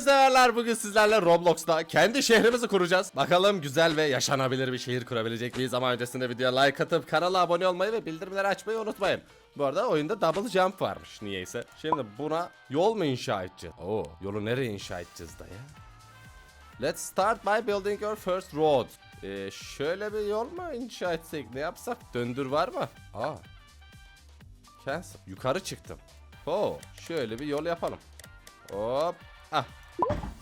severler bugün sizlerle Roblox'ta kendi şehrimizi kuracağız. Bakalım güzel ve yaşanabilir bir şehir kurabilecek miyiz ama öncesinde videoya like atıp kanala abone olmayı ve bildirimleri açmayı unutmayın. Bu arada oyunda double jump varmış niyeyse. Şimdi buna yol mu inşa edeceğiz? Oo, yolu nereye inşa edeceğiz dayı? Let's start by building your first road. Ee, şöyle bir yol mu inşa etsek ne yapsak? Döndür var mı? Aa. Cancel. Yukarı çıktım. Oo, şöyle bir yol yapalım. Hop. Ah.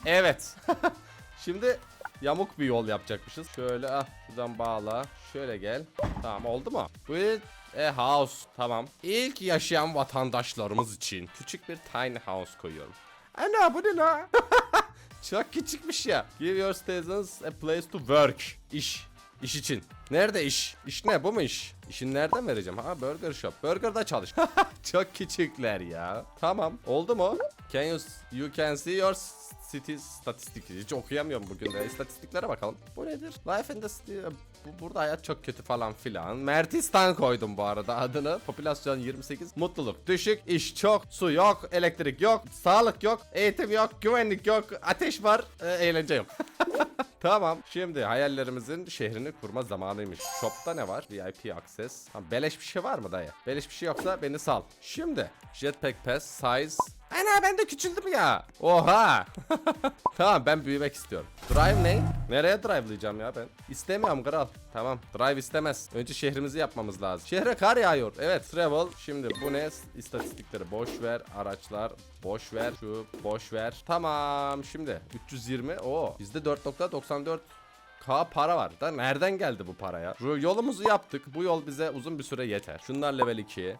Evet. Şimdi yamuk bir yol yapacakmışız. Şöyle ah şuradan bağla. Şöyle gel. Tamam oldu mu? Build a house. Tamam. İlk yaşayan vatandaşlarımız için küçük bir tiny house koyuyorum. Ana bu ne la? Çok küçükmüş ya. Give your citizens a place to work. İş. İş için. Nerede iş? İş ne? Bu mu iş? İşin nereden vereceğim? Ha burger shop. Burger'da çalış. Çok küçükler ya. Tamam. Oldu mu? Can you you can see your city statistik. Hiç okuyamıyorum bugün de. İstatistiklere bakalım. Bu nedir? Life in the city. Bu, burada hayat çok kötü falan filan. Mertistan koydum bu arada adını. Popülasyon 28. Mutluluk düşük. iş çok. Su yok. Elektrik yok. Sağlık yok. Eğitim yok. Güvenlik yok. Ateş var. e, eğlence yok. Tamam. Şimdi hayallerimizin şehrini kurma zamanıymış. Shop'ta ne var? VIP access. Ha, beleş bir şey var mı dayı? Beleş bir şey yoksa beni sal. Şimdi jetpack pass size. Ana ben de küçüldüm ya. Oha. tamam ben büyümek istiyorum. Drive ne? Nereye drive'layacağım ya ben? İstemiyorum kral. Tamam. Drive istemez. Önce şehrimizi yapmamız lazım. Şehre kar yağıyor. Evet. Travel. Şimdi bu ne? İstatistikleri boş ver. Araçlar boş ver. Şu boş ver. Tamam. Şimdi 320. Oo. Bizde 4.94 K para var. Da nereden geldi bu paraya? Yolumuzu yaptık. Bu yol bize uzun bir süre yeter. Şunlar level 2. Ee,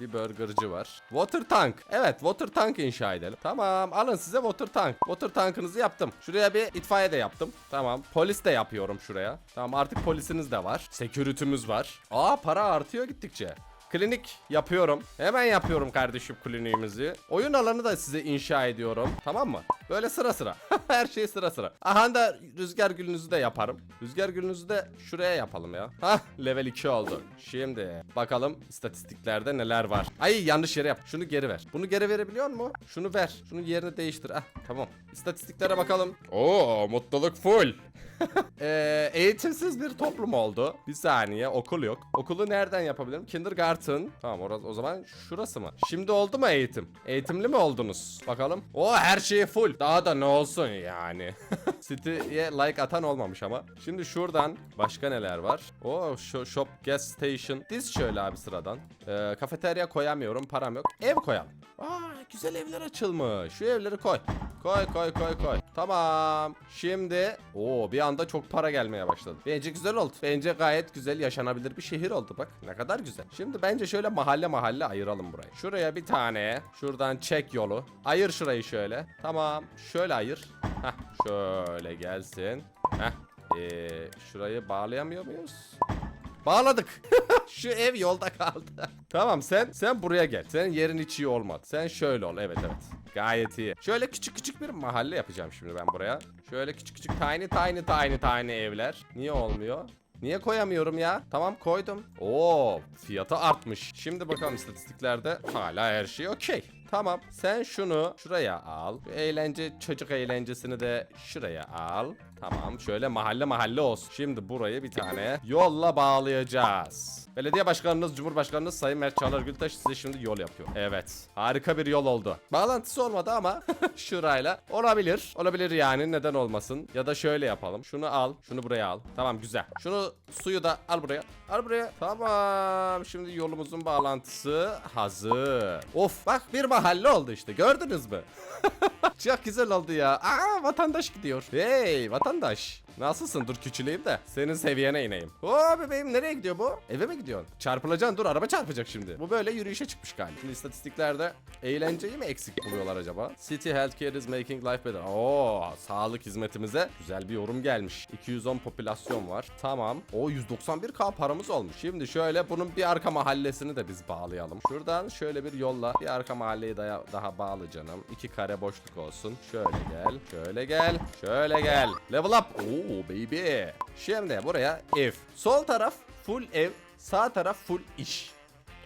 bir burgerci var. Water tank. Evet water tank inşa edelim. Tamam alın size water tank. Water tankınızı yaptım. Şuraya bir itfaiye de yaptım. Tamam. Polis de yapıyorum şuraya. Tamam artık polisiniz de var. Security'miz var. Aa para artıyor gittikçe. Klinik yapıyorum. Hemen yapıyorum kardeşim kliniğimizi. Oyun alanı da size inşa ediyorum. Tamam mı? Böyle sıra sıra. Her şey sıra sıra. Aha da rüzgar gülünüzü de yaparım. Rüzgar gülünüzü de şuraya yapalım ya. Hah level 2 oldu. Şimdi bakalım istatistiklerde neler var. Ay yanlış yere yap. Şunu geri ver. Bunu geri verebiliyor mu? Şunu ver. Şunun yerini değiştir. Ah tamam. İstatistiklere bakalım. Oo mutluluk full. Ee, eğitimsiz bir toplum oldu. Bir saniye okul yok. Okulu nereden yapabilirim? Kindergarten. Tamam orası o zaman şurası mı? Şimdi oldu mu eğitim? Eğitimli mi oldunuz? Bakalım. O her şey full. Daha da ne olsun yani. City'ye like atan olmamış ama. Şimdi şuradan başka neler var? O shop gas station. Diz şöyle abi sıradan. Ee, kafeterya koyamıyorum. Param yok. Ev koyalım. Aa güzel evler açılmış. Şu evleri koy. Koy koy koy koy. Tamam. Şimdi o bir anda çok para gelmeye başladı. Bence güzel oldu. Bence gayet güzel yaşanabilir bir şehir oldu bak. Ne kadar güzel. Şimdi bence şöyle mahalle mahalle ayıralım burayı. Şuraya bir tane. Şuradan çek yolu. Ayır şurayı şöyle. Tamam. Şöyle ayır. Heh. Şöyle gelsin. Heh. Ee, şurayı bağlayamıyor muyuz? Bağladık. Şu ev yolda kaldı. tamam sen sen buraya gel. Senin yerin hiç iyi olmadı. Sen şöyle ol. Evet evet. Gayet iyi. Şöyle küçük küçük bir mahalle yapacağım şimdi ben buraya. Şöyle küçük küçük tiny tiny tiny tiny evler. Niye olmuyor? Niye koyamıyorum ya? Tamam koydum. Oo, fiyatı artmış. Şimdi bakalım istatistiklerde hala her şey okey. Tamam. Sen şunu şuraya al. Şu eğlence çocuk eğlencesini de şuraya al. Tamam. Şöyle mahalle mahalle olsun. Şimdi burayı bir tane yolla bağlayacağız. Belediye başkanınız, Cumhurbaşkanınız Sayın Mert Çağlar Gültaş size şimdi yol yapıyor. Evet. Harika bir yol oldu. Bağlantısı olmadı ama şurayla olabilir. Olabilir yani neden olmasın. Ya da şöyle yapalım. Şunu al. Şunu buraya al. Tamam güzel. Şunu suyu da al buraya. Al buraya. Tamam. Şimdi yolumuzun bağlantısı hazır. Of bak bir mahalle oldu işte. Gördünüz mü? Çok güzel oldu ya. Aa vatandaş gidiyor. Hey vatandaş. Nasılsın? Dur küçüleyim de senin seviyene ineyim. Oo bebeğim nereye gidiyor bu? Eve mi gidiyorsun? Çarpılacaksın dur araba çarpacak şimdi. Bu böyle yürüyüşe çıkmış galiba. Şimdi istatistiklerde eğlenceyi mi eksik buluyorlar acaba? City Healthcare is making life better. Oo sağlık hizmetimize güzel bir yorum gelmiş. 210 popülasyon var. Tamam. O 191k paramız olmuş. Şimdi şöyle bunun bir arka mahallesini de biz bağlayalım. Şuradan şöyle bir yolla bir arka mahalleyi daha, daha bağlı canım. İki kare boşluk olsun. Şöyle gel. Şöyle gel. Şöyle gel. Level up. Oo baby. Şimdi buraya ev. Sol taraf full ev. Sağ taraf full iş.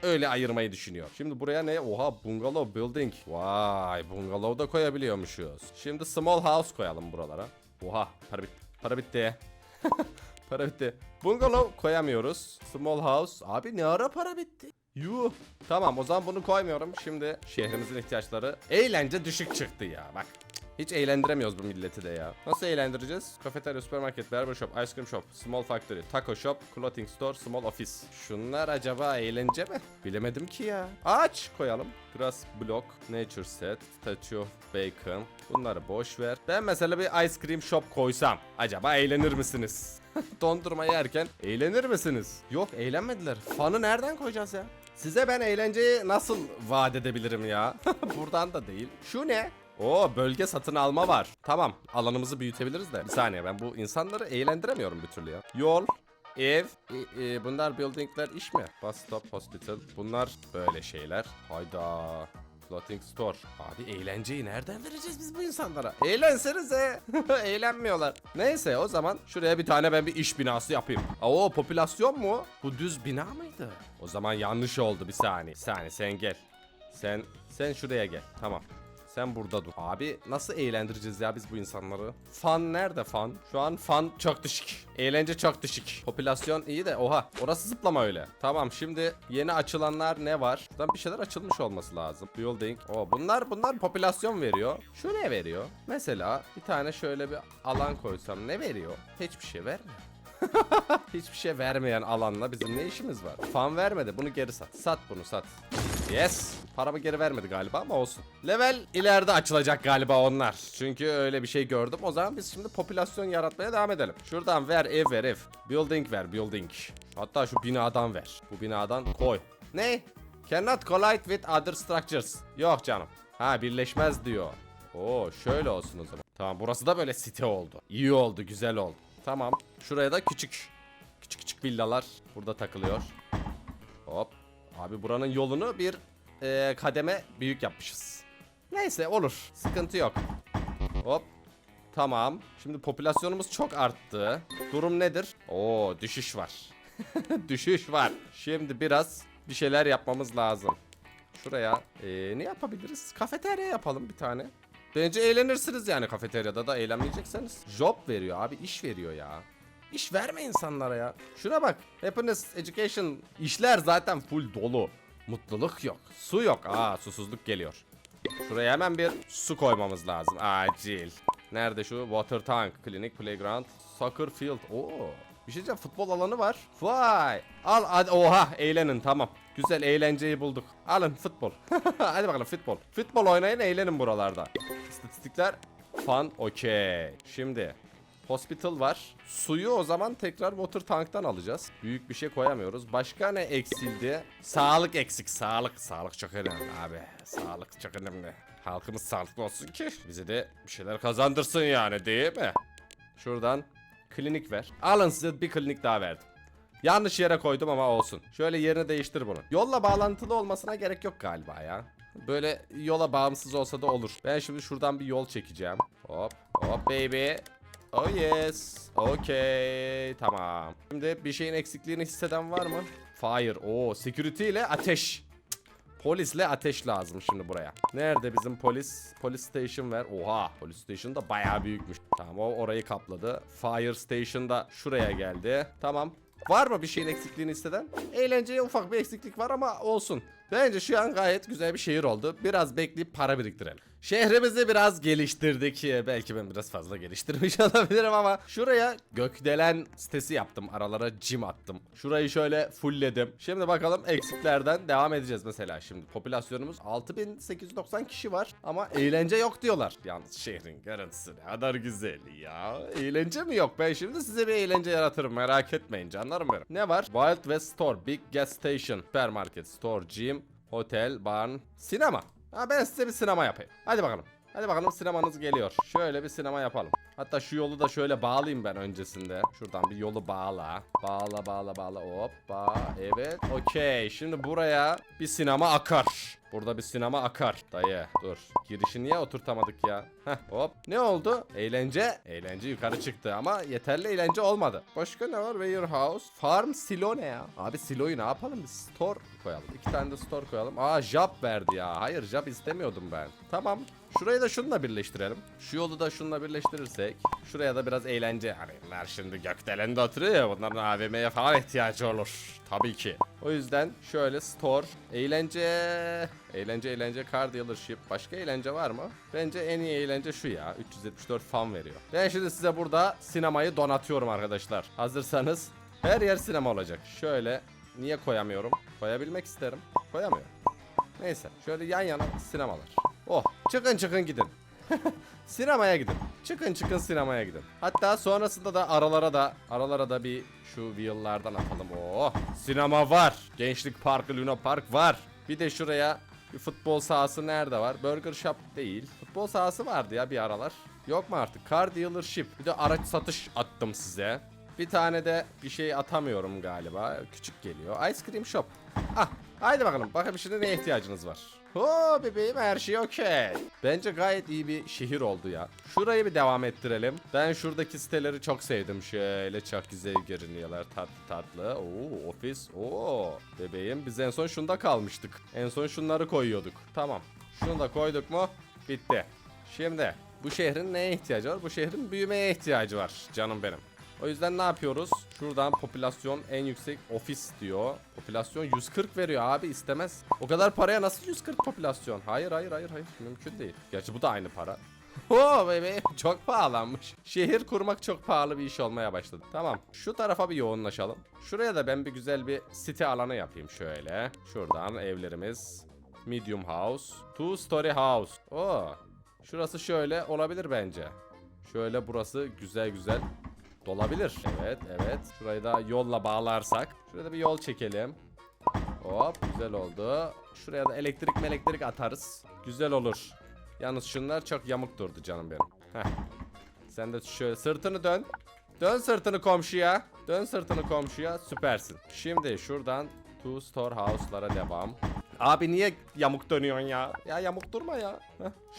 öyle ayırmayı düşünüyor. Şimdi buraya ne? Oha bungalow building. Vay bungalow da koyabiliyormuşuz. Şimdi small house koyalım buralara. Oha para bitti. Para bitti. para bitti. Bungalow koyamıyoruz. Small house. Abi ne ara para bitti? Yuh. Tamam o zaman bunu koymuyorum. Şimdi şehrimizin ihtiyaçları eğlence düşük çıktı ya. Bak. Hiç eğlendiremiyoruz bu milleti de ya. Nasıl eğlendireceğiz? Kafeterya, süpermarket, barber shop, ice cream shop, small factory, taco shop, clothing store, small office. Şunlar acaba eğlence mi? Bilemedim ki ya. Ağaç koyalım. Grass block, nature set, statue of bacon. Bunları boş ver. Ben mesela bir ice cream shop koysam. Acaba eğlenir misiniz? Dondurma yerken eğlenir misiniz? Yok eğlenmediler. Fanı nereden koyacağız ya? Size ben eğlenceyi nasıl vaat edebilirim ya? Buradan da değil. Şu ne? Oo bölge satın alma var. Tamam alanımızı büyütebiliriz de. Bir saniye ben bu insanları eğlendiremiyorum bir türlü ya. Yol, ev, e, e, bunlar buildingler iş mi? Bus stop, hospital. Bunlar böyle şeyler. Hayda. Clothing store. Abi eğlenceyi nereden vereceğiz biz bu insanlara? Eğlensenize. Eğlenmiyorlar. Neyse o zaman şuraya bir tane ben bir iş binası yapayım. Oo popülasyon mu? Bu düz bina mıydı? O zaman yanlış oldu bir saniye. Bir saniye sen gel. Sen sen şuraya gel. Tamam. Sen burada dur. Abi nasıl eğlendireceğiz ya biz bu insanları? Fan nerede fan? Şu an fan çok düşük. Eğlence çok düşük. Popülasyon iyi de oha. Orası zıplama öyle. Tamam şimdi yeni açılanlar ne var? Şuradan bir şeyler açılmış olması lazım. Building. O bunlar bunlar popülasyon veriyor. Şu ne veriyor? Mesela bir tane şöyle bir alan koysam ne veriyor? Hiçbir şey vermiyor. Hiçbir şey vermeyen alanla bizim ne işimiz var? Fan vermedi. Bunu geri sat. Sat bunu sat. Yes. Paramı geri vermedi galiba ama olsun. Level ileride açılacak galiba onlar. Çünkü öyle bir şey gördüm. O zaman biz şimdi popülasyon yaratmaya devam edelim. Şuradan ver ev ver ev. Building ver building. Hatta şu binadan ver. Bu binadan koy. Ne? Cannot collide with other structures. Yok canım. Ha birleşmez diyor. Oo şöyle olsun o zaman. Tamam burası da böyle site oldu. İyi oldu güzel oldu. Tamam. Şuraya da küçük. Küçük küçük villalar burada takılıyor. Hop. Abi buranın yolunu bir eee, kademe büyük yapmışız. Neyse olur. Sıkıntı yok. Hop. Tamam. Şimdi popülasyonumuz çok arttı. Durum nedir? Oo düşüş var. düşüş var. Şimdi biraz bir şeyler yapmamız lazım. Şuraya eee, ne yapabiliriz? Kafeterya yapalım bir tane. Bence eğlenirsiniz yani kafeteryada da eğlenmeyecekseniz. Job veriyor abi iş veriyor ya. İş verme insanlara ya. Şuna bak. Happiness, education, işler zaten full dolu. Mutluluk yok. Su yok. Aa susuzluk geliyor. Şuraya hemen bir su koymamız lazım. Acil. Nerede şu? Water tank, clinic, playground, soccer field. Oo. Bir şey diyeceğim futbol alanı var. Vay. Al hadi oha eğlenin tamam. Güzel eğlenceyi bulduk. Alın futbol. hadi bakalım futbol. Futbol oynayın eğlenin buralarda. İstatistikler fan okey. Şimdi Hospital var. Suyu o zaman tekrar water tanktan alacağız. Büyük bir şey koyamıyoruz. Başka ne eksildi? Sağlık eksik. Sağlık. Sağlık çok önemli abi. Sağlık çok önemli. Halkımız sağlıklı olsun ki bize de bir şeyler kazandırsın yani değil mi? Şuradan klinik ver. Alın size bir klinik daha verdim. Yanlış yere koydum ama olsun. Şöyle yerini değiştir bunu. Yolla bağlantılı olmasına gerek yok galiba ya. Böyle yola bağımsız olsa da olur. Ben şimdi şuradan bir yol çekeceğim. Hop hop baby. Oh yes. Okay. Tamam. Şimdi bir şeyin eksikliğini hisseden var mı? Fire. Oo, security ile ateş. Polisle ateş lazım şimdi buraya. Nerede bizim polis? Polis station ver. Oha, polis station da bayağı büyükmüş. Tamam o orayı kapladı. Fire station da şuraya geldi. Tamam. Var mı bir şeyin eksikliğini hisseden? Eğlenceye ufak bir eksiklik var ama olsun. Bence şu an gayet güzel bir şehir oldu. Biraz bekleyip para biriktirelim. Şehrimizi biraz geliştirdik. Ee, Belki ben biraz fazla geliştirmiş olabilirim ama şuraya gökdelen sitesi yaptım. Aralara gym attım. Şurayı şöyle fullledim. Şimdi bakalım eksiklerden devam edeceğiz mesela şimdi. Popülasyonumuz 6890 kişi var ama eğlence yok diyorlar. Yalnız şehrin görüntüsü ne kadar güzel ya. Eğlence mi yok? Ben şimdi size bir eğlence yaratırım merak etmeyin canlarım benim. Ne var? Wild West Store, Big Gas Station, Supermarket, Store, Gym, Hotel, Barn, Sinema. Ha ben size bir sinema yapayım. Hadi bakalım. Hadi bakalım sinemanız geliyor. Şöyle bir sinema yapalım. Hatta şu yolu da şöyle bağlayayım ben öncesinde. Şuradan bir yolu bağla. Bağla bağla bağla. Hop bağ. Evet. Okey. Şimdi buraya bir sinema akar. Burada bir sinema akar. Dayı dur. Girişi niye oturtamadık ya? Heh hop. Ne oldu? Eğlence. Eğlence yukarı çıktı ama yeterli eğlence olmadı. Başka ne var? Warehouse. Farm silo ne ya? Abi siloyu ne yapalım? Bir store koyalım. İki tane de store koyalım. Aa job verdi ya. Hayır job istemiyordum ben. Tamam. Şurayı da şununla birleştirelim. Şu yolu da şununla birleştirirsek. Şuraya da biraz eğlence. Hani bunlar şimdi gökdelende oturuyor ya. Bunların AVM'ye falan ihtiyacı olur. Tabii ki. O yüzden şöyle store. Eğlence. Eğlence eğlence car dealership. Başka eğlence var mı? Bence en iyi eğlence şu ya. 374 fan veriyor. Ben şimdi size burada sinemayı donatıyorum arkadaşlar. Hazırsanız her yer sinema olacak. Şöyle niye koyamıyorum? Koyabilmek isterim. Koyamıyorum. Neyse şöyle yan yana sinemalar. Oh çıkın çıkın gidin. sinemaya gidin. Çıkın çıkın sinemaya gidin. Hatta sonrasında da aralara da aralara da bir şu wheel'lardan atalım. Oh sinema var. Gençlik Parkı Luna Park var. Bir de şuraya bir futbol sahası nerede var? Burger Shop değil. Futbol sahası vardı ya bir aralar. Yok mu artık? Car dealership. Bir de araç satış attım size. Bir tane de bir şey atamıyorum galiba. Küçük geliyor. Ice cream shop. Ah, haydi bakalım. Bakın şimdi neye ihtiyacınız var. Ho bebeğim her şey okey. Bence gayet iyi bir şehir oldu ya. Şurayı bir devam ettirelim. Ben şuradaki siteleri çok sevdim. Şöyle çok güzel görünüyorlar. Tatlı tatlı. Oo ofis. Oo bebeğim biz en son şunda kalmıştık. En son şunları koyuyorduk. Tamam. Şunu da koyduk mu? Bitti. Şimdi bu şehrin neye ihtiyacı var? Bu şehrin büyümeye ihtiyacı var canım benim. O yüzden ne yapıyoruz? Şuradan popülasyon en yüksek ofis diyor. Popülasyon 140 veriyor abi istemez. O kadar paraya nasıl 140 popülasyon? Hayır hayır hayır hayır mümkün değil. Gerçi bu da aynı para. Oo bebeğim çok pahalanmış. Şehir kurmak çok pahalı bir iş olmaya başladı. Tamam şu tarafa bir yoğunlaşalım. Şuraya da ben bir güzel bir site alanı yapayım şöyle. Şuradan evlerimiz. Medium house. Two story house. Oo. Şurası şöyle olabilir bence. Şöyle burası güzel güzel dolabilir. Evet evet. Şurayı da yolla bağlarsak. Şuraya da bir yol çekelim. Hop güzel oldu. Şuraya da elektrik elektrik atarız. Güzel olur. Yalnız şunlar çok yamuk durdu canım benim. Heh. Sen de şöyle sırtını dön. Dön sırtını komşuya. Dön sırtını komşuya. Süpersin. Şimdi şuradan two store house'lara devam. Abi niye yamuk dönüyorsun ya? Ya yamuk durma ya.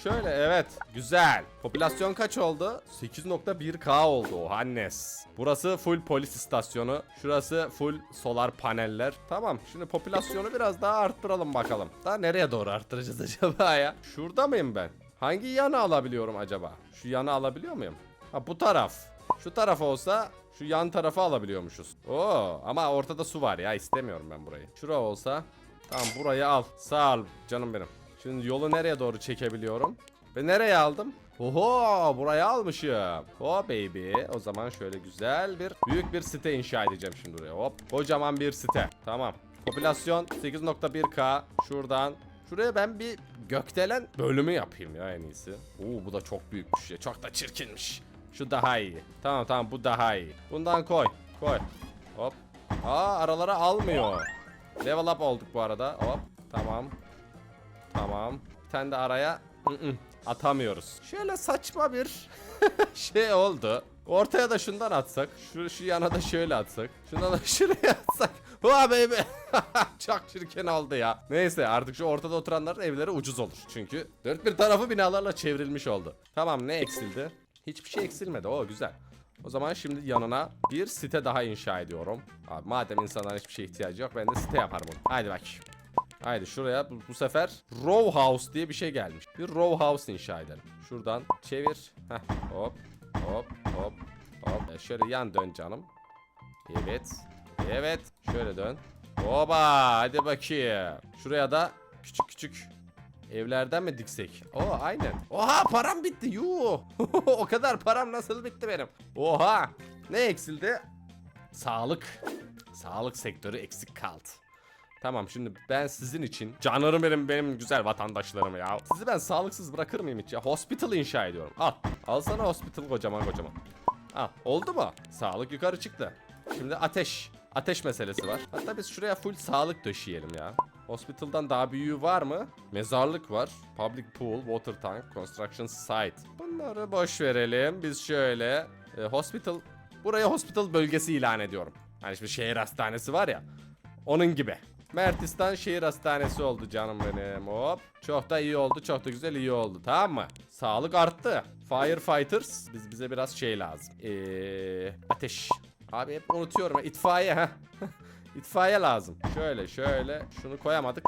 Şöyle evet. Güzel. Popülasyon kaç oldu? 8.1k oldu o Hannes. Burası full polis istasyonu. Şurası full solar paneller. Tamam. Şimdi popülasyonu biraz daha arttıralım bakalım. Daha nereye doğru arttıracağız acaba ya? Şurada mıyım ben? Hangi yanı alabiliyorum acaba? Şu yanı alabiliyor muyum? Ha bu taraf. Şu taraf olsa şu yan tarafı alabiliyormuşuz. Oo ama ortada su var ya istemiyorum ben burayı. Şura olsa tamam burayı al. Sağ ol canım benim. Şimdi yolu nereye doğru çekebiliyorum? Ve nereye aldım? Oho buraya almışım. Oh baby. O zaman şöyle güzel bir büyük bir site inşa edeceğim şimdi buraya. Hop kocaman bir site. Tamam. Popülasyon 8.1k. Şuradan Şuraya ben bir gökdelen bölümü yapayım ya en iyisi. Oo bu da çok büyükmüş ya. Çok da çirkinmiş. Şu daha iyi. Tamam tamam bu daha iyi. Bundan koy. Koy. Hop. Aa aralara almıyor. Level up olduk bu arada. Hop. Tamam. Tamam. Bir tane de araya atamıyoruz. Şöyle saçma bir şey oldu. Ortaya da şundan atsak. Şu, şu yana da şöyle atsak. Şundan da şuraya atsak. Hoa baby. Çok çirkin oldu ya. Neyse artık şu ortada oturanların evleri ucuz olur. Çünkü dört bir tarafı binalarla çevrilmiş oldu. Tamam ne eksildi? Hiçbir şey eksilmedi. O güzel. O zaman şimdi yanına bir site daha inşa ediyorum. Abi madem insanların hiçbir şeye ihtiyacı yok ben de site yaparım onu. Haydi bak. Haydi şuraya bu, bu sefer row house diye bir şey gelmiş. Bir row house inşa edelim. Şuradan çevir. Heh, hop hop hop hop. E, şöyle yan dön canım. Evet. Evet. Şöyle dön. Oba hadi bakayım. Şuraya da küçük küçük evlerden mi diksek? Oo aynen. Oha param bitti. Yuh. o kadar param nasıl bitti benim? Oha. Ne eksildi? Sağlık. Sağlık sektörü eksik kaldı. Tamam şimdi ben sizin için canlarım benim benim güzel vatandaşlarım ya. Sizi ben sağlıksız bırakır mıyım hiç ya? Hospital inşa ediyorum. Al. Al sana hospital kocaman kocaman. Al. Oldu mu? Sağlık yukarı çıktı. Şimdi ateş. Ateş meselesi var. Hatta biz şuraya full sağlık döşeyelim ya. Hospital'dan daha büyüğü var mı? Mezarlık var. Public pool, water tank, construction site. Bunları boş verelim. Biz şöyle e, hospital buraya hospital bölgesi ilan ediyorum. Hani şimdi şehir hastanesi var ya. Onun gibi. Mertistan şehir hastanesi oldu canım benim. Hop. Çok da iyi oldu. Çok da güzel iyi oldu. Tamam mı? Sağlık arttı. Firefighters. Biz bize biraz şey lazım. Ee, ateş. Abi hep unutuyorum. İtfaiye ha. İtfaiye lazım. Şöyle şöyle. Şunu koyamadık.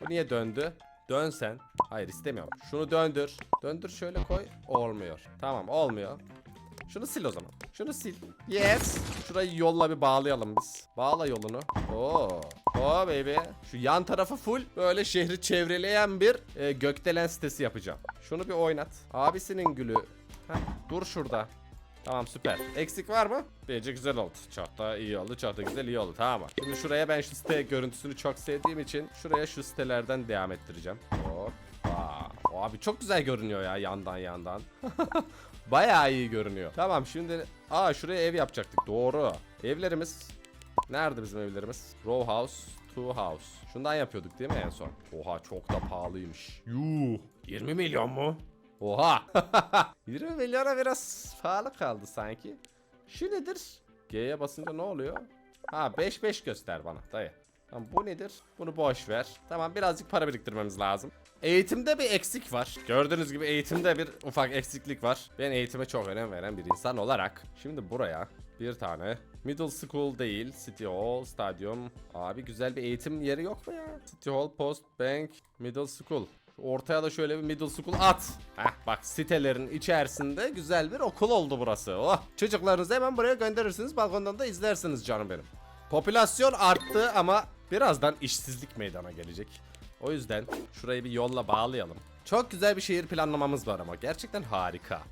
Bu niye döndü? Dön sen. Hayır istemiyorum. Şunu döndür. Döndür şöyle koy. Olmuyor. Tamam olmuyor. Şunu sil o zaman. Şunu sil. Yes. Şurayı yolla bir bağlayalım biz. Bağla yolunu. Oo. Oo baby. Şu yan tarafı full böyle şehri çevreleyen bir e, gökdelen sitesi yapacağım. Şunu bir oynat. Abisinin gülü. Heh, dur şurada. Tamam süper. Eksik var mı? Bence güzel oldu. Çok da iyi oldu. Çok da güzel iyi oldu. Tamam mı? Şimdi şuraya ben şu site görüntüsünü çok sevdiğim için şuraya şu sitelerden devam ettireceğim. Hop. Aa, abi çok güzel görünüyor ya yandan yandan. Bayağı iyi görünüyor. Tamam şimdi aa şuraya ev yapacaktık. Doğru. Evlerimiz Nerede bizim evlerimiz? Row house, two house. Şundan yapıyorduk değil mi en son? Oha çok da pahalıymış. Yuh. 20 milyon mu? Oha. 20 milyona biraz pahalı kaldı sanki. Şu nedir? G'ye basınca ne oluyor? Ha 5-5 göster bana dayı. Tamam bu nedir? Bunu boş ver. Tamam birazcık para biriktirmemiz lazım. Eğitimde bir eksik var. Gördüğünüz gibi eğitimde bir ufak eksiklik var. Ben eğitime çok önem veren bir insan olarak. Şimdi buraya bir tane middle school değil, city hall, stadyum. Abi güzel bir eğitim yeri yok mu ya? City hall, post, bank, middle school. Ortaya da şöyle bir middle school at. Heh bak sitelerin içerisinde güzel bir okul oldu burası. Oh çocuklarınızı hemen buraya gönderirsiniz. Balkondan da izlersiniz canım benim. Popülasyon arttı ama birazdan işsizlik meydana gelecek. O yüzden şurayı bir yolla bağlayalım. Çok güzel bir şehir planlamamız var ama gerçekten harika.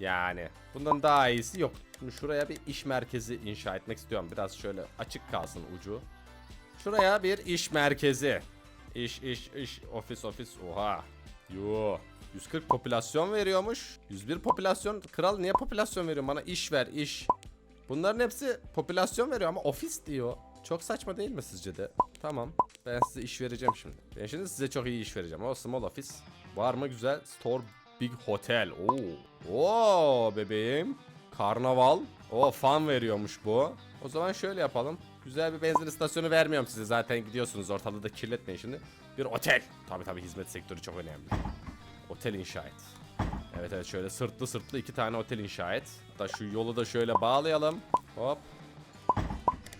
Yani bundan daha iyisi yok. Şimdi şuraya bir iş merkezi inşa etmek istiyorum. Biraz şöyle açık kalsın ucu. Şuraya bir iş merkezi. İş iş iş ofis ofis oha. Yo. 140 popülasyon veriyormuş. 101 popülasyon. Kral niye popülasyon veriyor bana? iş ver iş. Bunların hepsi popülasyon veriyor ama ofis diyor. Çok saçma değil mi sizce de? Tamam. Ben size iş vereceğim şimdi. Ben şimdi size çok iyi iş vereceğim. O small office. Var mı güzel? Store big hotel. Oo. Oo bebeğim. Karnaval. O fan veriyormuş bu. O zaman şöyle yapalım. Güzel bir benzin istasyonu vermiyorum size. Zaten gidiyorsunuz ortalığı da kirletmeyin şimdi. Bir otel. Tabi tabi hizmet sektörü çok önemli. Otel inşa et. Evet evet şöyle sırtlı sırtlı iki tane otel inşa et. Da şu yolu da şöyle bağlayalım. Hop.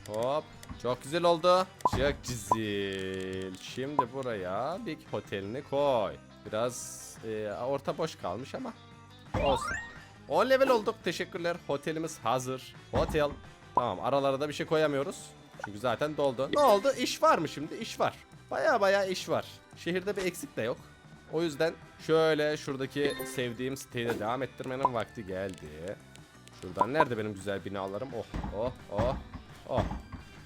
Hop. Çok güzel oldu. Çok güzel. Şimdi buraya Big Hotel'ini koy. Biraz e, orta boş kalmış ama olsun. 10 level olduk. Teşekkürler. Otelimiz hazır. Hotel. Tamam aralara da bir şey koyamıyoruz. Çünkü zaten doldu. Ne oldu? İş var mı şimdi? İş var. Baya baya iş var. Şehirde bir eksik de yok. O yüzden şöyle şuradaki sevdiğim siteyi de devam ettirmenin vakti geldi. Şuradan nerede benim güzel binalarım? Oh oh oh oh.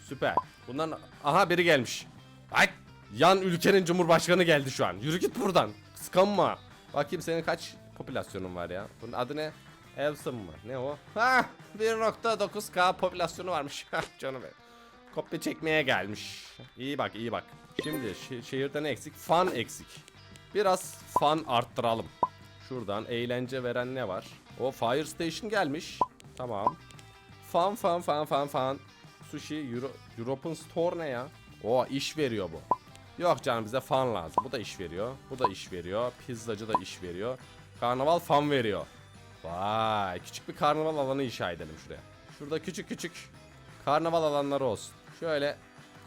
Süper. Bundan aha biri gelmiş. Ay yan ülkenin cumhurbaşkanı geldi şu an. Yürü git buradan. Kıskanma. Bakayım senin kaç popülasyonun var ya? Bunun adı ne? Evson mı? Ne o? Ha 1.9k popülasyonu varmış. Canım benim. Kopya çekmeye gelmiş. İyi bak iyi bak. Şimdi şe- şehirde ne eksik? Fan eksik. Biraz fan arttıralım. Şuradan eğlence veren ne var? O Fire Station gelmiş. Tamam. Fan fan fan fan fan. Sushi Euro, European Store ne ya? O iş veriyor bu. Yok canım bize fan lazım. Bu da iş veriyor. Bu da iş veriyor. Pizzacı da iş veriyor. Karnaval fan veriyor. Vay küçük bir karnaval alanı inşa edelim şuraya. Şurada küçük küçük karnaval alanları olsun. Şöyle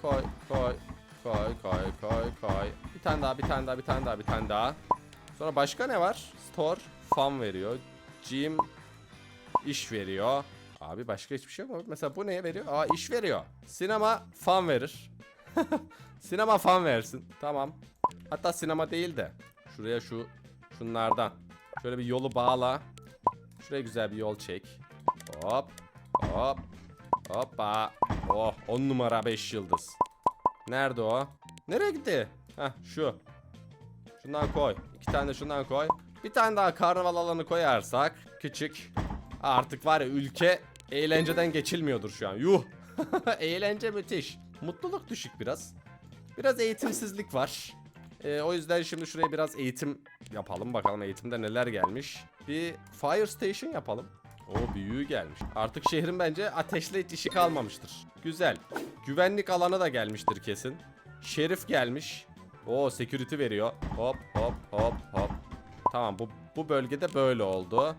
koy koy koy koy koy koy. Bir tane daha bir tane daha bir tane daha bir tane daha. Sonra başka ne var? Store fan veriyor. Gym iş veriyor. Abi başka hiçbir şey yok mu? Mesela bu neye veriyor? Aa iş veriyor. Sinema fan verir. sinema fan versin. Tamam. Hatta sinema değil de şuraya şu şunlardan. Şöyle bir yolu bağla. Şuraya güzel bir yol çek. Hop. Hop. Hoppa. Oh 10 numara 5 yıldız. Nerede o? Nereye gitti? Heh şu. Şundan koy. İki tane de şundan koy. Bir tane daha karnaval alanı koyarsak küçük. Artık var ya ülke eğlenceden geçilmiyordur şu an. Yuh. Eğlence müthiş. Mutluluk düşük biraz. Biraz eğitimsizlik var. Ee, o yüzden şimdi şuraya biraz eğitim yapalım. Bakalım eğitimde neler gelmiş. Bir fire station yapalım. O büyüğü gelmiş. Artık şehrin bence ateşle hiç işi kalmamıştır. Güzel. Güvenlik alanı da gelmiştir kesin. Şerif gelmiş. O security veriyor. Hop hop hop hop. Tamam bu bu bölgede böyle oldu.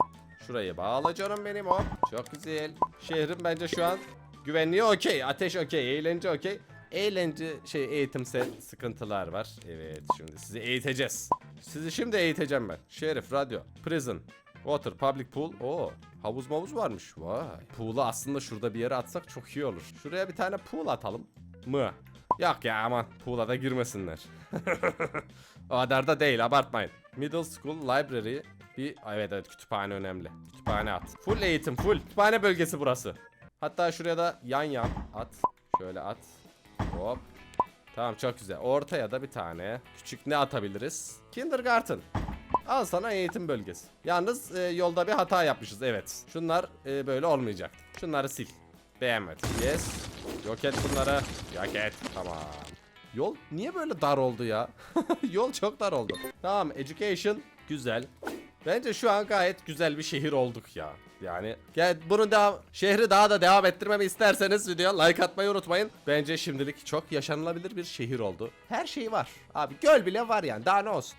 Şurayı bağla canım benim hop. Çok güzel. Şehrin bence şu an güvenliği okey. Ateş okey. Eğlence okey. Eğlence şey eğitimsel sıkıntılar var. Evet şimdi sizi eğiteceğiz. Sizi şimdi eğiteceğim ben. Şerif, radyo, prison, water, public pool. Oo havuz mavuz varmış. Vay. Pool'u aslında şurada bir yere atsak çok iyi olur. Şuraya bir tane pool atalım mı? Yok ya aman pool'a da girmesinler. o kadar da değil abartmayın. Middle school library bir evet evet kütüphane önemli. Kütüphane at. Full eğitim full. Kütüphane bölgesi burası. Hatta şuraya da yan yan at. Şöyle at. Hop. Tamam çok güzel. Ortaya da bir tane küçük ne atabiliriz? Kindergarten. Al sana eğitim bölgesi. Yalnız e, yolda bir hata yapmışız evet. Şunlar e, böyle olmayacak. Şunları sil. Beğenmedim. Yes. Yok et bunları. Yok et. Tamam. Yol niye böyle dar oldu ya? Yol çok dar oldu. Tamam education güzel. Bence şu an gayet güzel bir şehir olduk ya. Yani gel bunu devam şehri daha da devam ettirmemi isterseniz videoya like atmayı unutmayın. Bence şimdilik çok yaşanılabilir bir şehir oldu. Her şey var. Abi göl bile var yani daha ne olsun.